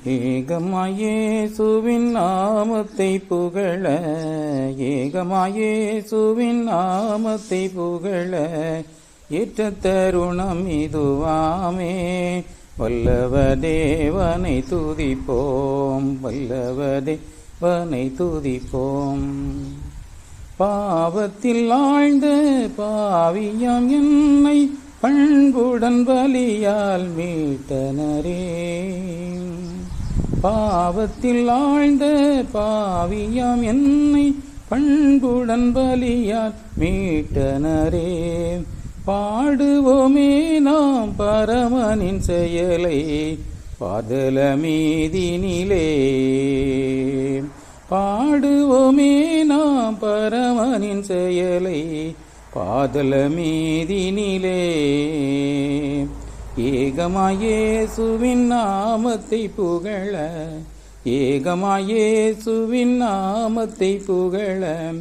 ஏகமாயேசுவின் நாமத்தை புகழ ஏகமாயேசுவின் நாமத்தை புகழ ஏற்ற தருணம் இதுவாமே. வல்லவ தேவனை துதிப்போம் வல்லவ தேவனை துதிப்போம். பாவத்தில் ஆழ்ந்த பாவியம் என்னை பண்புடன் பலியால் மீட்டனரே. பாவத்தில் ஆழ்ந்த பாவியாம் என்னை பண்புடன் பலியால் மீட்டனரே. பாடுவோமே நாம் பரமனின் செயலை பாதல மீதினிலே பாடுவோமே நாம் பரமனின் செயலை பாதல மீதினிலே ஏகமாயேசுவின் நாமத்தை புகழ ஏகமாயேசுவின் நாமத்தை புகழ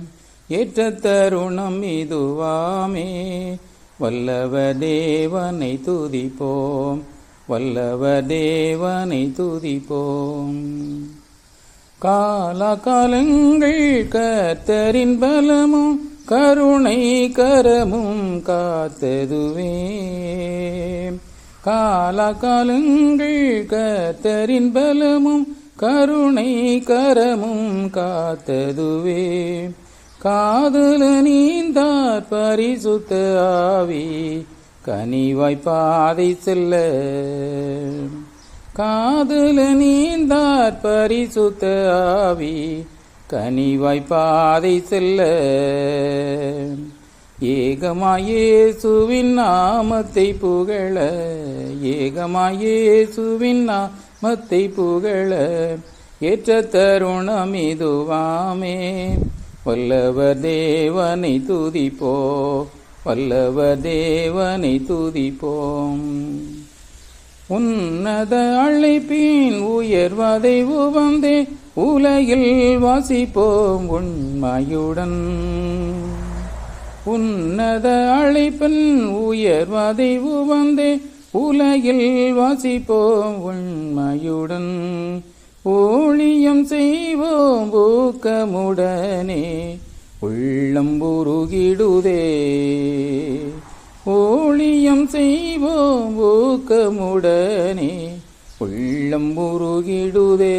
ஏற்ற தருணம் இதுவாமே. வல்லவ தேவனை துதிப்போம் வல்லவ தேவனை துதிப்போம். காலகாலங்கள் கத்தரின் பலமும் கருணை கரமும் காத்ததுவே. காலகாலங்கள் கத்தரின் பலமும் கருணை கரமும் காத்ததுவே. காதல நீந்தார் பரிசுத்த ஆவி கனிவாய் பாதை செல்ல. காதல நீந்தார் பரிசுத்த ஆவி கனிவாய் பாதை செல்ல. ஏகமாயேசுவின் நாமத்தை புகழ ஏகமாயேசுவின் நாமத்தை புகழ ஏற்ற தருணம் இதுவாமே. வல்லவர் தேவனை துதிப்போ வல்லவர் தேவனை துதிப்போம். உன்னத அழைப்பின் உயர்வதை உவந்தே உலகில் வாசிப்போம் உண்மையுடன். உன்னத அழைப்பன் உயர்வதை உவந்தே உலகில் வாசிப்போம் உண்மையுடன். ஊழியம் செய்வோம் ஊக்கமுடனே உள்ளம் உருகிடுதே. ஊழியம் செய்வோம் ஊக்கமுடனே உள்ளம் உருகிடுதே.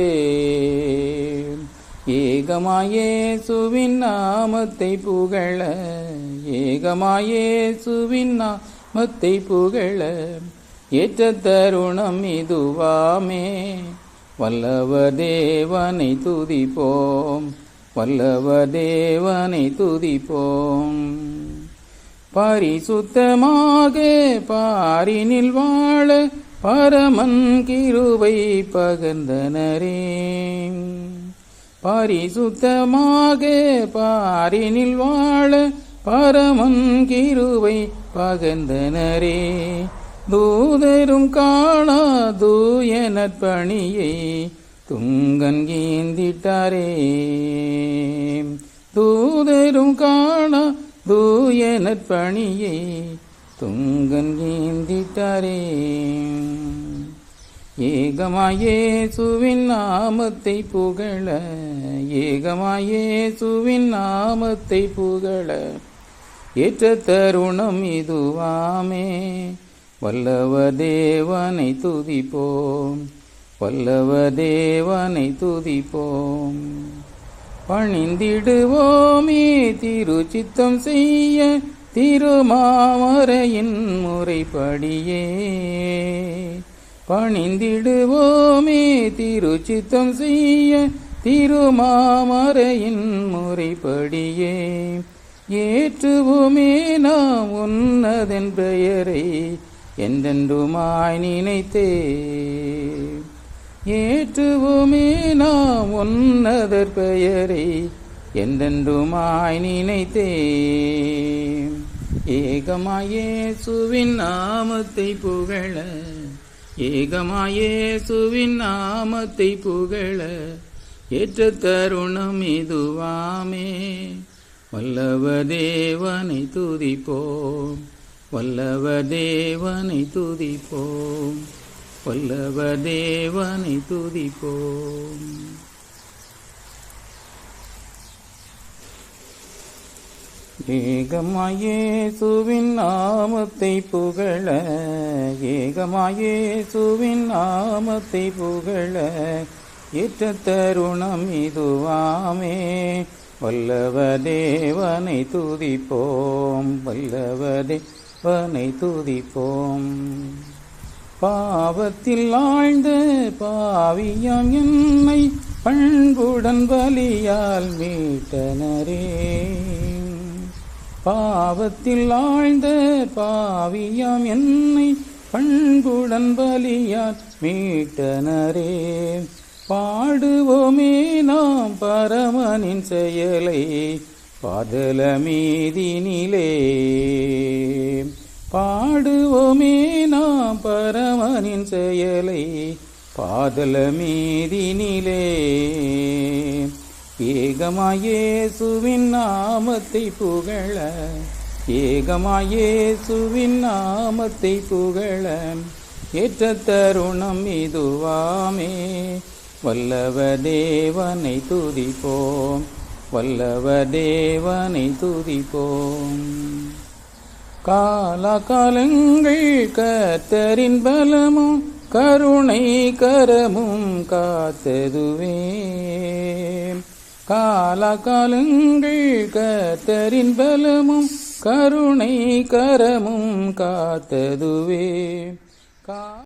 ஏகமாயேசுவின் நாமத்தை புகழ ஏகமாயேசுவின் நாமத்தை புகழ ஏற்ற தருணம் இதுவாமே. வல்லவ தேவனை துதிப்போம் வல்லவ தேவனை துதிப்போம். பரிசுத்தமாக பாரினில் வாழ பரமன் கிருவை பகந்தனரே பரிசுத்தமாக பாரினில் வாழ பரமன் கிருவை பகந்தனரே. தூதரும் காணா தூய நற்பணியை துங்கன் கீந்திட்டாரே. தூதரும் காணா தூய நற்பணியை துங்கன் கீந்திட்டாரே. ஏகமாயேசுவின் நாமத்தை புகழ ஏகமாயேசுவின் நாமத்தை புகழ. ஏற்ற தருணம் இதுவாமே. வல்லவ தேவனை துதிப்போம் வல்லவ தேவனை துதிப்போம். பணிந்திடுவோமே திருச்சித்தம் செய்ய திருமாமரையின் முறைப்படியே. பணிந்திடுவோமே திருச்சித்தம் செய்ய திருமாமரையின் முறைப்படியே. ஏற்றுவோமே நாம் உன்னதன் பெயரை என்றென்றுமாய் நினைத்தே. ஏற்றுவோமே நாம் உன்னதர் பெயரை என்றென்றுமாய் நினைத்தே. ஏகமாயே சுவின் நாமத்தை புகழ ஏகமாயேசுவின் நாமத்தை புகழ ஏற்ற தருணம் இதுவாமே. வல்லவ தேவனை துதிப்போம். வல்லவ தேவனை துதிப்போம். வல்லவ தேவனை துதிப்போம். ஏகமாயேசுவின் நாமத்தை புகழ ஏகமாயேசுவின் நாமத்தை புகழ ஏற்ற தருணம் இதுவாமே. வல்லவ தேவனை துதிப்போம் வல்லவ தேவனை துதிப்போம். பாவத்தில் ஆழ்ந்த பாவியம் என்னை பண்புடன் பலியால் மீட்டனரே. பாவத்தில் ஆழ்ந்த பாவியாம் என்னை பண்புடன் பலியால் மீட்டனரே. பாடுவோமே நாம் பரமனின் செயலை பாதல மீதினிலே பாடுவோமே நாம் பரமனின் செயலை பாதல மீதினிலே ஏகமாயேசுவின் நாமத்தை புகழ ஏகமாயேசுவின் நாமத்தை புகழ ஏற்ற தருணம் இதுவாமே. வல்லவ தேவனை துதிப்போம் வல்லவ தேவனை துதிப்போம். காலகாலங்கள் கத்தரின் பலமும் கருணை கரமும் காத்ததுவே. காலகாலங்கள் கத்தரின் பலமும் கருணை கரமும் காத்ததுவே. கா